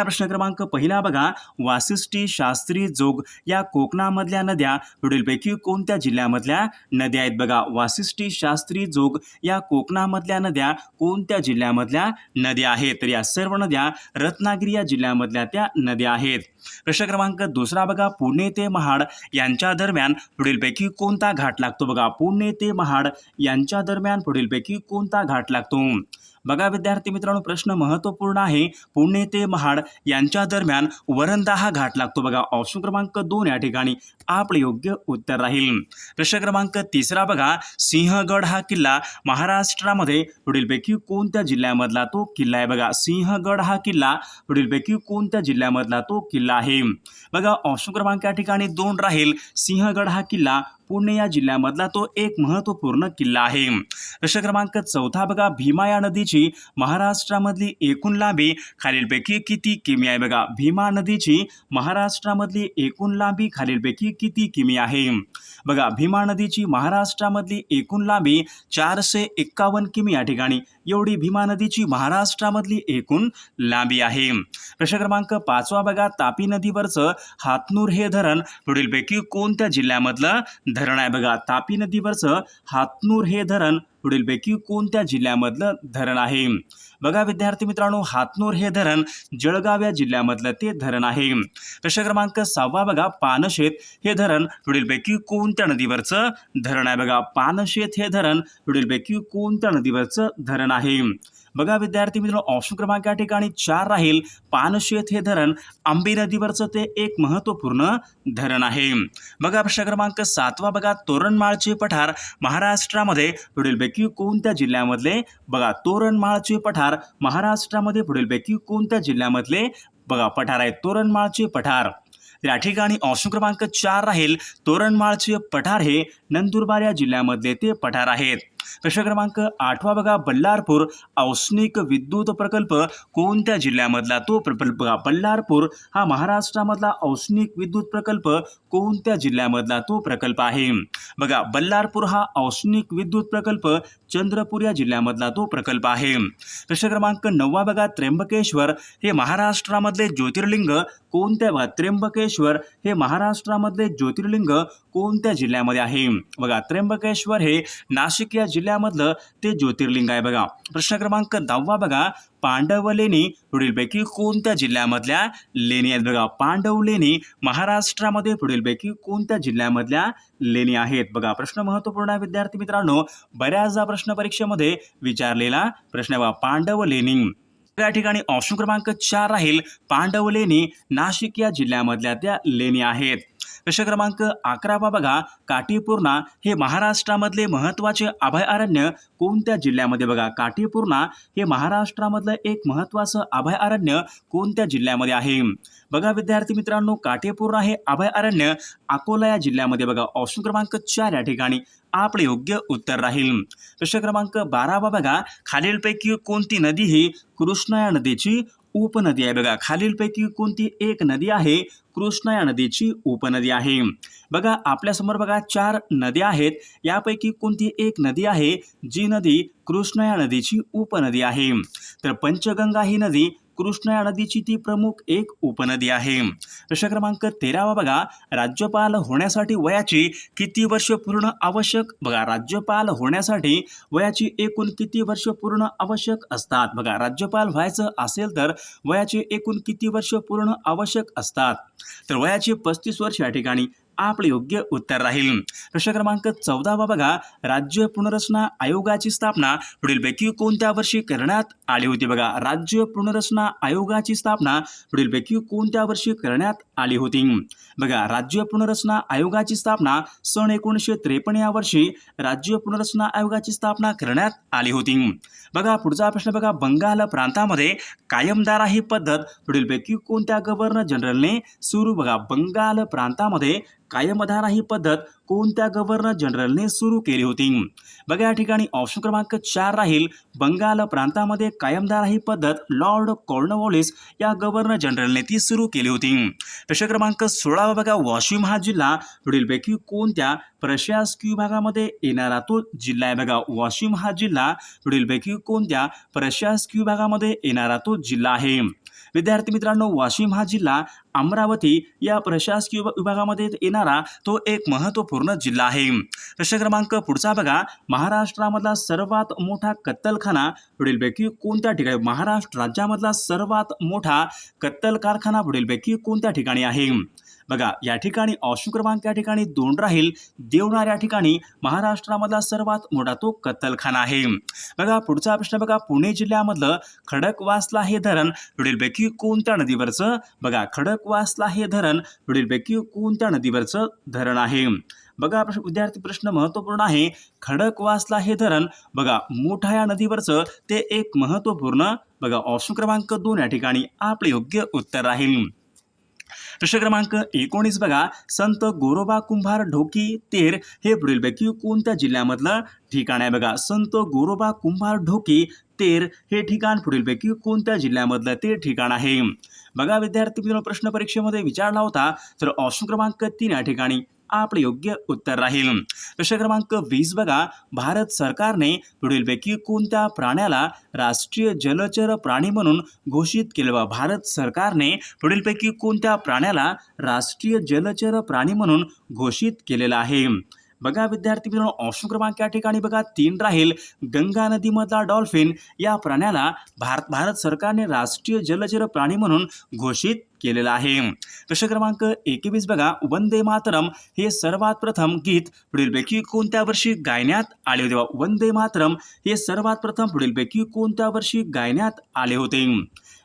प्रश्न क्रमांक पहिला बघा. वासिष्ठी शास्त्री जोग या कोकणामधल्या नद्या पुढीलपैकी कोणत्या जिल्ह्यामधल्या नद्या आहेत बघा? वासिष्ठी शास्त्री जोग या कोकणामधल्या नद्या कोणत्या जिल्ह्यामधल्या नद्या आहेत? तर या सर्व नद्या रत्नागिरी या जिल्ह्यामधल्या त्या नद्या आहेत. प्रश्न क्रमांक दुसरा बघा. पुणे ते महाड यांच्या दरम्यान पुढीलपैकी कोणता घाट लागतो बघा? पुणे ते महाड यांच्या दरम्यान पुढीलपैकी कोणता घाट लागतो? बघा विद्यार्थी मित्रांनो प्रश्न महत्त्वपूर्ण आहे. पुणे ते महाड यांच्या दरम्यान वरंदा हा घाट लागतो बघा. ऑप्शन क्रमांक दोन या ठिकाणी आपले योग्य उत्तर राहील. प्रश्न क्रमांक तिसरा बघा. सिंहगड हा किल्ला महाराष्ट्रामध्ये पुढीलपैकी कोणत्या जिल्ह्यामधला तो किल्ला आहे? बघा सिंहगड हा किल्ला पुढीलपैकी कोणत्या जिल्ह्यामधला तो किल्ला आहे? बघा ऑप्शन क्रमांक या ठिकाणी दोन राहील. सिंहगड हा किल्ला पुणे या जिल्ह्यामधला तो एक महत्त्वपूर्ण किल्ला आहे. प्रश्न क्रमांक चौथा बघा भीमा या नदीची महाराष्ट्रामधली एकूण लांबी खालीलपैकी किती किमी आहे बघा? भीमा नदीची महाराष्ट्रामधली एकूण लांबी खालीलपैकी किती किमी आहे? बघा भीमा नदीची महाराष्ट्रामधली एकूण लांबी चारशे एक्कावन्न किमी या ठिकाणी. एवढी भीमा नदीची महाराष्ट्रामधली एकूण लांबी आहे. प्रश्न क्रमांक पाचवा बघा तापी नदीवरचं हातनूर हे धरण पुढीलपैकी कोणत्या जिल्ह्यामधलं धरण आहे. बघा तापी नदीवरचं हातनूर हे धरण पुढीलपैकी कोणत्या जिल्ह्यामधलं धरण आहे? बघा विद्यार्थी मित्रांनो हातनूर हे धरण जळगाव या जिल्ह्यामधलं ते धरण आहे. प्रश्न क्रमांक सहावा बघा पानशेत हे धरण पुढीलपैकी कोणत्या नदीवरचं धरण आहे? बघा पानशेत हे धरण पुढीलपैकी कोणत्या नदीवरचं धरण आहे? बघा विद्यार्थी मित्रांनो ऑप्शन क्रमांक या ठिकाणी चार राहील. पानशेत हे धरण आंबी नदीवरचं ते एक महत्त्वपूर्ण धरण आहे. बघा प्रश्न क्रमांक सातवा बघा तोरणमाळचे पठार महाराष्ट्रामध्ये पुढीलपैकी कोणत्या जिल्ह्यामधले? बघा तोरणमाळचे पठार महाराष्ट्रामध्ये पुढीलपैकी कोणत्या जिल्ह्यामधले? बघा पठार आहेत तोरणमाळचे पठार. या ठिकाणी ऑप्शन क्रमांक चार राहील. तोरणमाळचे पठार हे नंदुरबार या जिल्ह्यामधले ते पठार आहेत. प्रश्न क्रमांक आठवा बघा बल्लारपूर औष्णिक विद्युत प्रकल्प कोणत्या जिल्ह्यामधला? तो प्रकल्प बघा बल्लारपूर हा महाराष्ट्रामधला औष्णिक विद्युत प्रकल्प कोणत्या जिल्ह्यामधला तो प्रकल्प आहे? बघा बल्लारपूर हा औष्णिक विद्युत प्रकल्प चंद्रपूर या जिल्ह्यामधला तो प्रकल्प आहे. प्रश्न क्रमांक नववा बघा त्र्यंबकेश्वर हे महाराष्ट्रामधले ज्योतिर्लिंग कोणत्या बघा त्र्यंबकेश्वर हे महाराष्ट्रामधले ज्योतिर्लिंग कोणत्या जिल्ह्यामध्ये आहे? बघा त्र्यंबकेश्वर हे नाशिक या जिल्ह्यामधलं ते ज्योतिर्लिंग आहे बघा. प्रश्न क्रमांक दहावा बघा. पांडव लेणी पुढीलपैकी कोणत्या जिल्ह्यामधल्या लेणी आहेत बघा? पांडव लेणी महाराष्ट्रामध्ये पुढीलपैकी कोणत्या जिल्ह्यामधल्या लेणी आहेत बघा? प्रश्न महत्त्वपूर्ण आहे विद्यार्थी मित्रांनो. बऱ्याचदा प्रश्न परीक्षेमध्ये विचारलेला प्रश्न आहे बघा पांडव लेणी. या ठिकाणी ऑप्शन क्रमांक चार राहील. पांडव लेणी नाशिक या जिल्ह्यामधल्या त्या लेणी आहेत. प्रश्न क्रमांक अकरावा बघा काटीपूर्णा हे महाराष्ट्रामधले महत्त्वाचे अभयारण्य कोणत्या जिल्ह्यामध्ये बघा? काटीपूर्णा हे महाराष्ट्रामधलं एक महत्त्वाचं अभयारण्य कोणत्या जिल्ह्यामध्ये आहे? बघा विद्यार्थी मित्रांनो काटीपूर्णा हे अभयारण्य अकोला या जिल्ह्यामध्ये बघा. ऑप्शन क्रमांक चार या ठिकाणी. आपले योग्य उत्तर राहील. प्रश्न क्रमांक बारावा बघा. खालीलपैकी कोणती नदी ही कृष्णा या नदीची उपनदी आहे? बघा खालीलपैकी कोणती एक नदी आहे? कृष्णा या नदीची उपनदी आहे. बघा आपल्यासमोर बघा चार नद्या आहेत. यापैकी कोणती एक नदी आहे? जी नदी कृष्णा या नदीची उपनदी आहे. तर पंचगंगा ही नदी कृष्णा या नदीची ती प्रमुख एक उपनदी आहे. प्रश्न क्रमांक तेरावा बघा राज्यपाल होण्यासाठी वयाची किती वर्ष पूर्ण आवश्यक? बघा राज्यपाल होण्यासाठी वयाची एकूण किती वर्ष पूर्ण आवश्यक असतात? बघा राज्यपाल व्हायचं असेल तर वयाचे एकूण किती वर्ष पूर्ण आवश्यक असतात? तर वयाचे पस्तीस वर्ष या ठिकाणी आपले योग्य उत्तर राहील. प्रश्न क्रमांक चौदावा बघा. राज्य पुनर्रचना आयोगाची स्थापना पुढीलपैकी कोणत्या वर्षी करण्यात आली होती बघा? राज्य पुनर्रचना आयोगाची स्थापना पुढीलपैकी कोणत्या वर्षी करण्यात आली होती? बघा राज्य पुनर्रचना आयोगाची स्थापना सन एकोणीसशे त्रेपन्न या वर्षी राज्य पुनर्रचना आयोगाची स्थापना करण्यात आली होती. बघा पुढचा प्रश्न बघा. बंगाल प्रांतामध्ये कायमदारा ही पद्धत पुढीलपैकी कोणत्या गव्हर्नर जनरलने सुरू? बघा बंगाल प्रांतामध्ये कायमधारा ही पद्धत कोणत्या गव्हर्नर जनरलने सुरू केली होती? बघा या ठिकाणी ऑप्शन क्रमांक चार राहील. बंगाल प्रांतामध्ये कायमधारा ही पद्धत लॉर्ड कॉर्नवॉलिस या गव्हर्नर जनरलने ती सुरू केली होती. प्रश्न क्रमांक सोळावा बघा. वाशिम हा जिल्हा पुढीलपैकी कोणत्या प्रशासकीय विभागामध्ये येणारा तो जिल्हा आहे? बघा वाशिम हा जिल्हा पुढीलपैकी कोणत्या प्रशासकीय विभागामध्ये येणारा तो जिल्हा आहे? विद्यार्थी मित्रांनो वाशिम हा जिल्हा अमरावती या प्रशासकीय विभागामध्ये येणारा तो एक महत्त्वपूर्ण जिल्हा आहे. प्रश्न क्रमांक पुढचा बघा. महाराष्ट्रामधला सर्वात मोठा कत्तलखाना पुढीलपैकी कोणत्या ठिकाणी? महाराष्ट्र राज्यामधला सर्वात मोठा कत्तल कारखाना पुढीलपैकी कोणत्या ठिकाणी आहे? बघा या ठिकाणी ऑप्शन क्रमांक या ठिकाणी दोन राहील. देवणार या ठिकाणी महाराष्ट्रामधला सर्वात मोठा तो कत्तलखाना आहे. बघा पुढचा प्रश्न बघा पुणे जिल्ह्यामधलं खडकवासला हे धरण पुढीलपैकी कोणत्या नदीवरचं? बघा खडकवासला हे धरण पुढीलपैकी कोणत्या नदीवरचं धरण आहे? बघा प्रश्न विद्यार्थी प्रश्न महत्त्वपूर्ण आहे. खडकवासला हे धरण बघा मोठा या नदीवरचं ते एक महत्त्वपूर्ण बघा ऑप्शन क्रमांक दोन या ठिकाणी आपले योग्य उत्तर राहील. प्रश्न क्रमांक एकोणीस बघा. संत गोरोबा कुंभार ढोकी तेर हे पुढीलपैकी कोणत्या जिल्ह्यामधलं ठिकाण आहे बघा? संत गोरोबा कुंभार ढोकी तेर हे ठिकाण पुढीलपैकी कोणत्या जिल्ह्यामधलं ते ठिकाण आहे? बघा विद्यार्थी मित्रांनो प्रश्न परीक्षेमध्ये विचारला होता तर ऑप्शन क्रमांक तीन या ठिकाणी. आपले योग्य उत्तर राहील. प्रश्न क्रमांक वीस बघा. भारत सरकारने पुढीलपैकी कोणत्या प्राण्याला राष्ट्रीय जलचर प्राणी म्हणून घोषित केलं? बा भारत सरकारने पुढीलपैकी कोणत्या प्राण्याला राष्ट्रीय जलचर प्राणी म्हणून घोषित केलेलं आहे? बघा विद्यार्थी मित्रांनो ऑप्शन क्रमांक या ठिकाणी बघा. तीन राहील. गंगा नदीमधला डॉल्फिन या प्राण्याला भारत भारत सरकारने राष्ट्रीय जलचर प्राणी म्हणून घोषित केलेलं आहे. प्रश्न क्रमांक एकवीस बघा. वंदे मातरम हे सर्वात प्रथम गीत पुढीलपैकी कोणत्या वर्षी गायण्यात आले होते? बा? वंदे मातरम हे सर्वात प्रथम पुढीलपैकी कोणत्या वर्षी गायण्यात आले होते?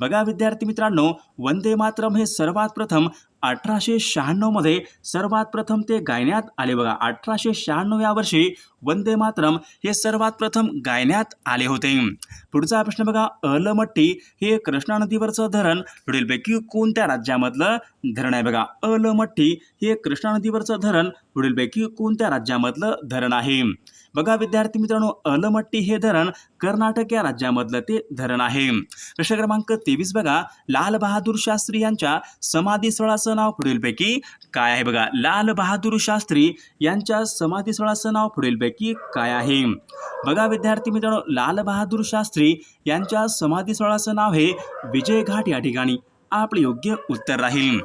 बघा विद्यार्थी मित्रांनो वंदे मातरम हे सर्वात प्रथम अठराशे शहाण्णवमध्ये सर्वात प्रथम ते गायण्यात आले बघा. अठराशे शहाण्णव या वर्षी वंदे मातरम हे सर्वात प्रथम गायण्यात आले होते. पुढचा प्रश्न बघा. अलमट्टी हे कृष्णा नदीवरचं धरण पुढीलपैकी कोणत्या राज्यामधलं धरण आहे बघा? अलमट्टी हे कृष्णा नदीवरचं धरण पुढीलपैकी कोणत्या राज्यामधलं धरण आहे? बघा विद्यार्थी मित्रांनो अलमट्टी हे धरण कर्नाटक या राज्यामधलं ते धरण आहे. प्रश्न क्रमांक तेवीस बघा. लाल बहादूर शास्त्री यांच्या स्थळाचं नाव पुढीलपैकी काय आहे बघा? लाल बहादूर शास्त्री यांच्या समाधी स्थळाचं नाव पुढीलपैकी काय आहे? बघा विद्यार्थी मित्रांनो लाल बहादूर शास्त्री यांच्या समाधीस्थळाचं नाव हे विजय घाट या ठिकाणी. आपले योग्य उत्तर राहील.